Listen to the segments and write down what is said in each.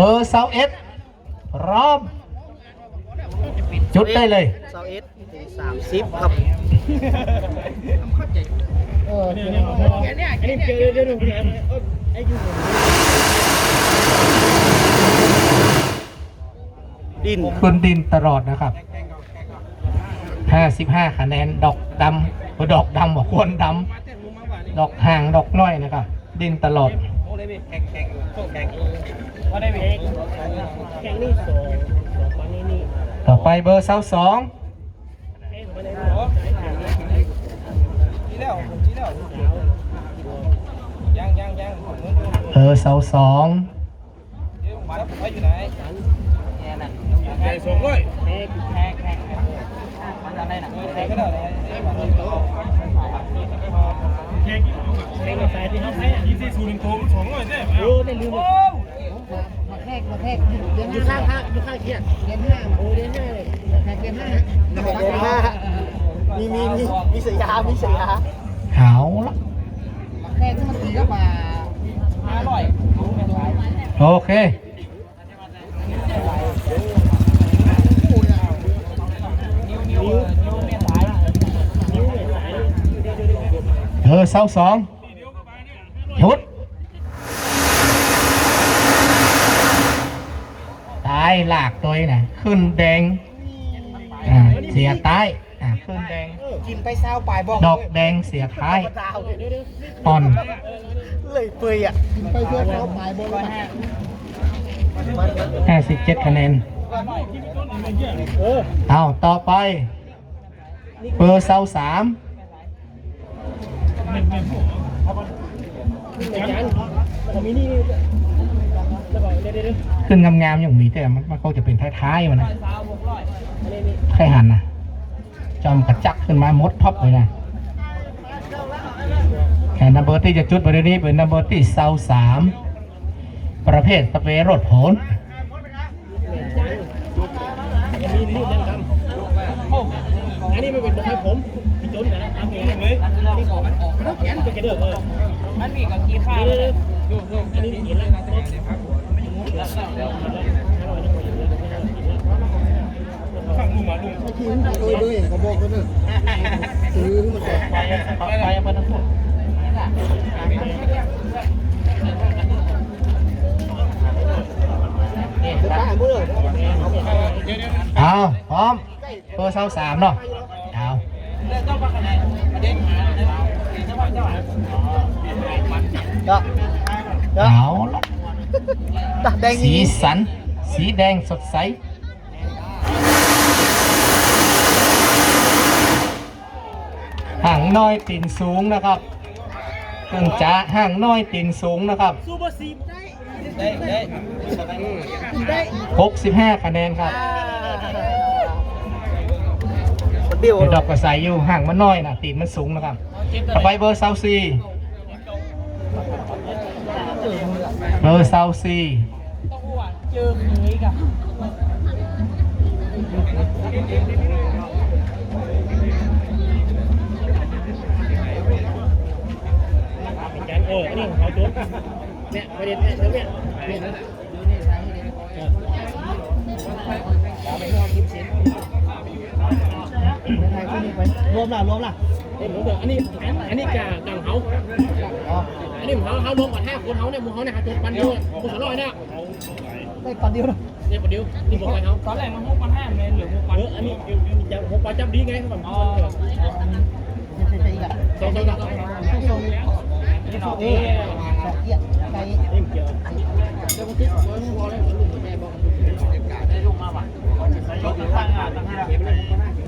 เบอร์เซาเอสพร้อม จุดได้เลยเซาเอสสามสิบครับดินคุณดินตลอดนะครับ55คะแนน ดอกดำเออดอกดำบอกควรดำดอกห่างดอกน้อยนะครับ ดินตลอด ต่อไปเบอร์เซาสองเบอร์เซาสอง ม าแทกมาแทกเดือนอยู่ห้าข้างข้างอยู่ข้างเคียงเดือนห้าโอ้เดือนห้าเลยแทกเดือนห้าเดือนห้ามีมีมีมีเสียยามีเสียยาหาวละมาแทกมันตีก็มาห้าร้อยโอเคเออเสาสองหยุด ตาย หลากตัวเองนะขึ้นแดงอ่าเสียตายอ่าขึ้นแดง กินไปเศร้าปลายบอกดอกแดงเสียท้ายดาวอ่อนเลยเปยอะไปเพื่อเขาปลายบนมา57คะแนนเอาต่อไป เบอร์เซาสาม ขึ้นงามๆอย่างมีแต่มันมันก็จะเป็นท้ายๆมันนะใครหันนะจอมกระจักขึ้นมามดท็อปเลยนะแค่นัมเบอร์ที่จะจุดบริเวณนี้เป็นนัมเบอร์ที่เซาสามประเภทสเปรรถโหนอันนี้ไม่เป็นให้ผม มันแขนจะกระเดือกเออมันมีกับกีข้าวเลยอันนี้กินแล้วข้างลุงมาลุงทีมโดยโดยเขาบอกกันเนอะซื้อมันก่ไปไปไปทั้งหมดป้าเมื่อเอาพร้อมเบอร์เซาสามเนาะเอา ก็เอาละตัดแดงสีสัน สีแดงสดใส ห่างน้อยตีนสูงนะครับเครื่องจ้าห่างน้อยตีนสูงนะครับซูเปอร์ซีได้ได้ได้65 คะแนนครับเบี้ยวเดี๋ยวดอกกระใสอยู่ห่างมันน้อยนะตีนมันสูงนะครับต่อไปเบอร์เซาซีเบอร์เซาซีเจอเคยกับเอออันนี้ของเขาจุ๊บเนี่ยประเด็นเนี่ยแล้วเนี่ยเนี่ย วมละรวมละเอ้ยผมบอกอันนี้อันนี้กากังเขาอันนี้ของเขาเขารวมกันห้าคนเขาเนี่ยหมูเขาเนี่ยหาจุดปันเดียวหมูสองร้อยเนี่ยได้ตอนเดียวนะเนี่ยปันเดียวนี่บอกไปเขาตอนแรกมันหกพันห้าเมตรหรือหกพันเอออันนี้จะหกพันจับดีไงเขาแบบอ๋อใช่ใช่อีกอะสองสองสองสองต้องส่งส่งเออสองเกียร์ใจเอ็มเกี่ยวเดี๋ยวมันติดหัวหัวเลยลูกแม่บอกได้ลูกมาว่ะยกข้างอะตั้งห้าเนี่ยหนึ่งสองหกพันสี่ห้าหกพันอะวันหกพันหกวันเอาเซาสามคนสี่เนี่ยตัวอย่างนั้นแหละเบอร์เซาซีอั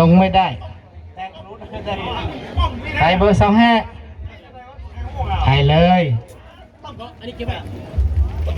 ลงไม่ได้ใครเบอร์สองห้าใครเลยก็อันนี้เก็บไว้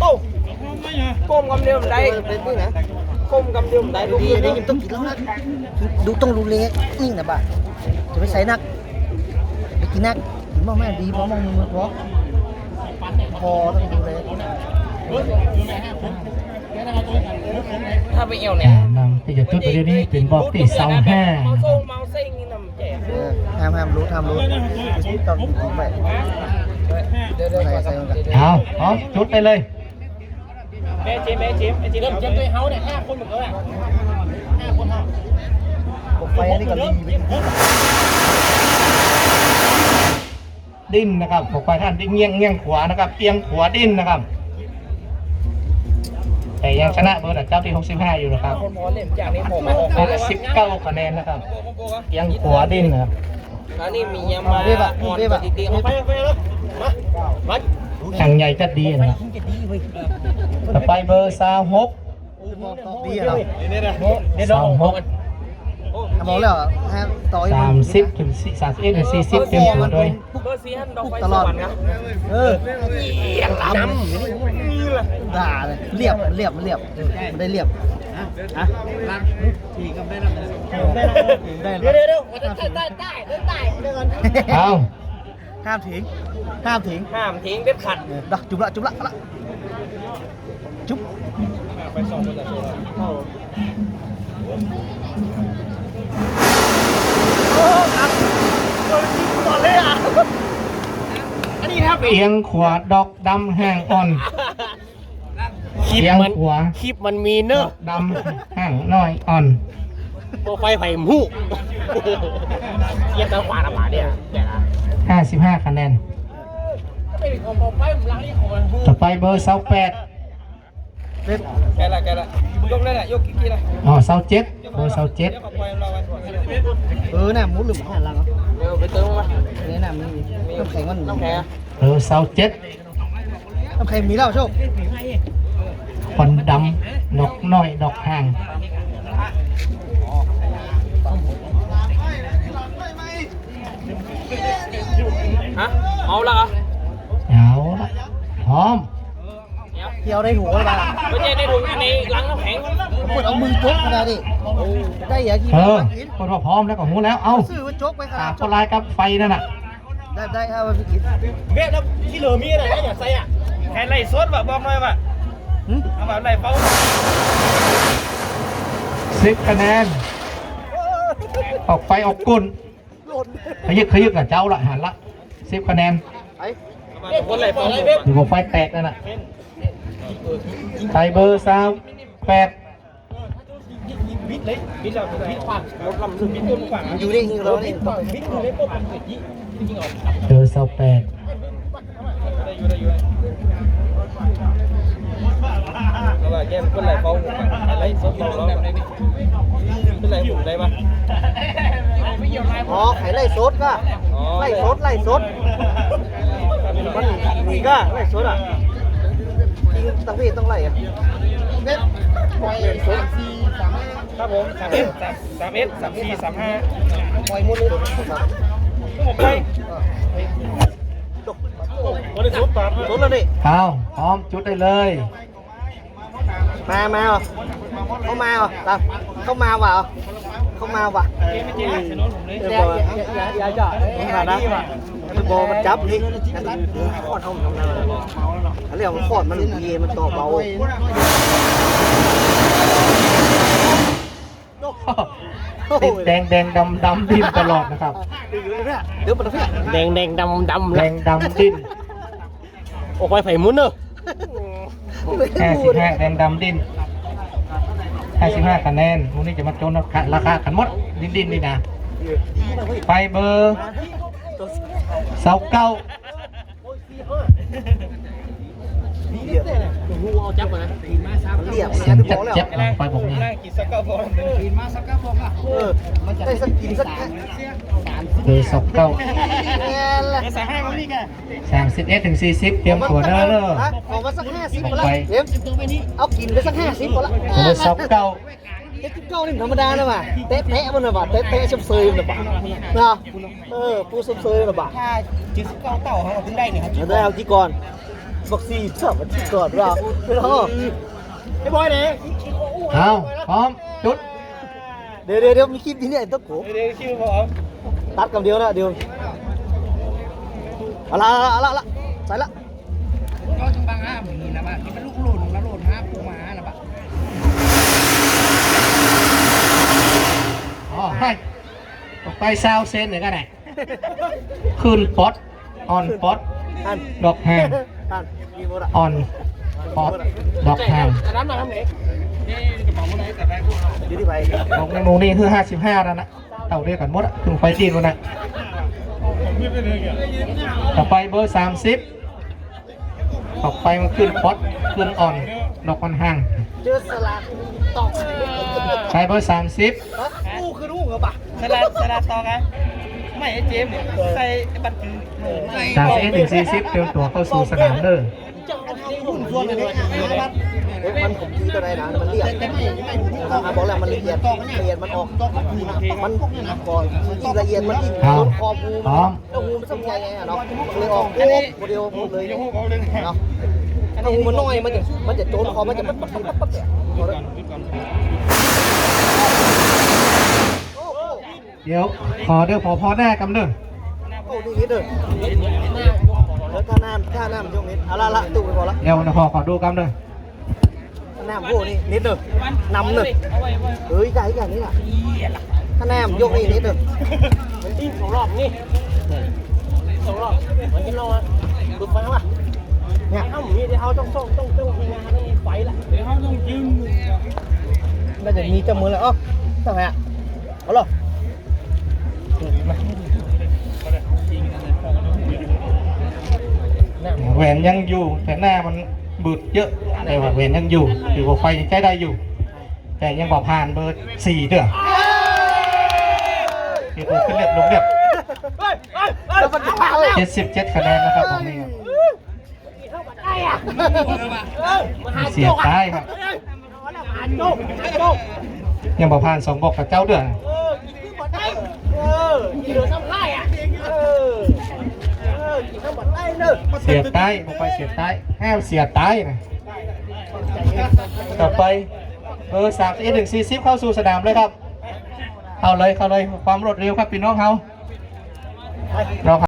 โต้ก้มกำเดียวมันได้ก้มกำเดียวมันได้ลูกดีเดียวนี่ยังต้องกินแล้วนะดูต้องรู้เล็กนิ่งนะบ่าจะไปใส่นักไปกินนักกินมองแม่ดีมองมองมือเพราะพอต้องดูเลย ถ้าไปเอวเนี่ยอ่านำที่จะจุดไปเดี๋ยวนี้เป็นบอกที่เสาห้งนี่ห้ามห้ามรู้ห้ามรู้ต้องกินไปเดี๋ยวเดี๋ยวใส่ก่อนใส่กันเอาพร้อมจุดไปเลยแม่จิมแม่จิมแม่จิมเริ่มเจ็บด้วยเฮาเนี่ยห้าคนเหมือนกันแหละห้าคนเฮาบอกไฟนี่ก็ดีดิ้นนะครับผมไปท่านดิ้นเงี้ยงเงี้ยงขวานะครับเอียงขวาดิ้นนะครับ แต่ยังชนะเบอร์ดับเจ้าที่65 อยู่นะครับคนหมอเล่มจากนี้ผมมาออก69คะแนนนะครับเอียงขวาดิ้นนะครับแล้วนี่มียามาอ่อนปฏิทินเอาไปไปเลยมามาแข่งใหญ่จัดดีนะครับต่อไปเบอร์สาวหกดีเหรอเดี๋ยวเราออก กันบอกแล้วห้ามต่อยสามสิบถึงสามสิบเอ็ดถึงสี่สิบเต็มตัวด้วยเบอร์สี่ฮันดอกไฟสวรรค์ครับเออยังดำนี่แหละด่าเลยเรียบเรียบเรียบมันได้เรียบฮะได้เดี๋ยวเดี๋ยวเดี๋ยวได้ได้ได้ได้เดี๋ยวก่อนเอาห้ามทิ้งห้ามทิ้งห้ามทิ้งเด็ดขาดดักจุบละจุบละละจุบไปสองคนแต่โซ่ อันนี้ครับเอียงขวาดอกดำแห้งอ่อนคลิปเอียงมันขวาคลิปมันมีเนดออะดำแห้งน้อยอ่อนโปรไฟล์ไผ่หู้เยี่ยมตาขวาละหมาเนี่ยแต่ละ55คะแนน ไม่ได้ของโรัางนี่ขนต่อไปเบอร์28แปดแกละแกละยกได้แหละยกกี่กี่เลยวเจ็ด Thôi sao chết? Ừ nè muốn lụm hả? Lăng Thế nè mình Không thấy ngon Ừ sao chết? Không thấy mì nào chứ Phần đắm Đọc nội đọc hàng. Hả? Màu lăng à? Màu hóm เบอร์เสาเจ็ดน้ำแข็งมีแล้วโชคควันดำดอกน้อยดอกห่างฮะเอาละเหรอเอาละพร้อมเกี่ยวได้หัวเลยป่ะไม่ใช่ในถุงอันนี้ล้างน้ำแข็งปวดเอามือจกขนาดนี้ได้อย่ากินเออคนว่าพร้อมแล้วก็หูแล้ว เอาซื้อว่าจกไปขตานาดมตัวลายกับไฟนั่นน่ะ ได้ได้ครับว่าพี่กินเบี้ยแล้วที่เหลือมีอะไรอย่าใส่อะแค่ไล่ซดแบบบอกหน่อยว่าหึเอาแบบไล่เป้าสิบคะแนน ออกไฟออกกุนหล่นขยึกขยึกกับเจ้าละหันละสิบคะแนนไอ้คนไล่เป้าเบี้ยอยู่กับไฟแตกนั่นน่ะ ไทยเบอร์สามแปดบิดเลยบิดแล้วบิดขวางรถลำลึกบิดต้นขวางมันอยู่ได้หิ้งเราเนี่ยบิดเลยปุ๊บมันเกิดยี่จริงๆเอาเบอร์สามแปดได้อยู่ได้อยู่แล้วว่าแกคนไล่เป้าไล่ซดเราเราเป็นไรผมได้ปะอ๋อไข่ไล่สดก็ไล่สดไล่สดมันมีก็ไล่สดอะ จริงตั้งพี่ต้องไล่อะเน็ตปล่อยสดครับผมสามเอสสามเอสสามสี่สามห้าปล่อยหมดเลยผมไปวันนี้สุดปาดสดแล้วนี่เอาพร้อมจุดได้เลย มามาเหรอเข้ามาเหรอตามเข้ามาว่ะเข้ามาว่ะเจ๊เสนอยเออบอกอย่าอย่าจ่าขนาดนั้นมันบอกมันจับนี่ขอดเอาทำอะไรเขาเรียกว่าขอดมันดีมันต่อเบาติดแดงแดงดำดำดิ้นตลอดนะครับเดี๋ยวมันเพื่อแดงแดงดำดำแดงดำดิ้นออกไปไผ่มุ้นเนอะห้าสิบห้าแดงดำดิ้น ห้าสิบห้าคะแนนพวกนี้จะมาโจนราคาขันหมดดินดินนี่นะไปเบอร์เสาเก้า งูเอาจับมาเรียบเสียงเจ็บเจ็บๆไปบอกนี้กินสักกระบอกเออได้สักกินสักเบอร์เสาเก้าแง่ละใส่ให้มันนี่แกสามสิบเอ็ดถึงสี่สิบเตรียมตัวเด้อเด้อขอมาสักห้าสิบก็แล้วเอ็มเอากินไปสักห้าสิบก็แล้วเบอร์เสาเก้าเอ็กเก้านี่ธรรมดานะว่ะเตะเตะมันนะว่ะเตะเตะชมเซยมันนะว่ะนะเออปูชมเซยมันนะว่ะถ้าจิตเก้าเต่าเขาถึงได้เนี่ยครับเดี๋ยวได้เอากี่ก่อน บอกสี่สามนาทีก่อนเราไม่ต้องไอ้บอยเนี่ยเอาพร้อมจุดเดี๋ยวเดี๋ยวมีคลิปที่เนี่ยต้องโกเดี๋ยวชื่อผมตัดกับเดียวนะเดียวเอาละเอาละเอาละใส่ละก็จังบางอ้ามอย่างนี้นะบ้านี่มันลูกหล่นแล้วหล่นห้าปูม้านะบ้าอ๋อให้ออกไปซาวเซนหนึ่งก็ได้ขึ้นป๊อตออนป๊อตดอกแฮง อันมีโมดะออนป๊อตดอกแฮงน้ำหนักทำไหนนี่กระเป๋ามันไหนแต่ได้พวกเราอยู่ที่ไปของในหมูนี่คือ55แล้วนะเต่าเรียกกันหมดอะถึงไฟจีนแล้วนะต่อไปเบอร์30ต่อไปมันขึ้นป๊อตขึ้นออนดอกมันห่างเจอสลัดตอกใช้เบอร์30ฮะอู้คือรู้เหรอปะสลัดสลัดต่อกัน ไม่ไอ้เจมเนี่ยใส่บัตรใส่จาก11ถึง40เตรียมตัวเข้าสู่สนามเด้อหุ่นส่วนอะไรบัตรเฮ้มันผมทีตัวไหนนะมันเรียกอะบอกแล้วมันละเอียดละเอียดมันออกมันก่อนยิ่งละเอียดมันยิ่งพร้อล้มนคอบูมแล้วหูมันสำคัญไงเนาะมันเลยออกโอ้โมเดลหมดเลยเนาะถ้าหูมันน้อยมันจะมันจะโจนคอมันจะปั๊บปั๊บปั๊บปั๊บเนี่ยโอ้โห เดี๋ยวขอเด้อพอพอหน้ากำเด้อโอ้นี่นิดเดียวแล้วถ้าน้ำถ้าน้ำช่วงนี้เอาละละตู้ไปพอละเดี๋ยวนะพอขอดูกำเด้อน้ำโอ้นี่นิดเดียวนำหนึ่งเฮ้ยได้อย่างนี้ล่ะถ้าน้ำยกนี่นิดเดียวมันดิ้นสองรอบนี่สองรอบมันกินรอดูไฟว่ะเนี่ยถ้าผมมีที่เขาต้องต้องต้องต้องมีงานต้องมีไฟละเดี๋ยวเขาต้องยืมน่าจะมีจมือแล้วอ๋อทำไมอะเอาหรอ แหวนยังอยู่แต่หน้ามันบืดเยอะแต่ว่าแหวนยังอยู่อยู่กับไฟยังใช้ได้อยู่ แต่ยังบอกผ่านเบอร์สี่เด้อเดี๋ยวขึ้นเรียบลงเรียบแล้วมันจะเอเลยเจ็ดสิบเจ็ดคะแนนนะครับผมนี่เสียตายครับยังบอกผ่านสองบอกกับเจ้าเด้อ กินเหลือซ้ำไล่อะเออเออกินข้าวบัดได้เนอะเสียตายบอกไปเสียตายแห้วเสียตายนะต่อไปเบอร์สามเอ็ดถึงสี่สิบเข้าสู่สนามเลยครับเอาเลยเข้าเลยความรวดเร็วครับพี่น้องเขาเรา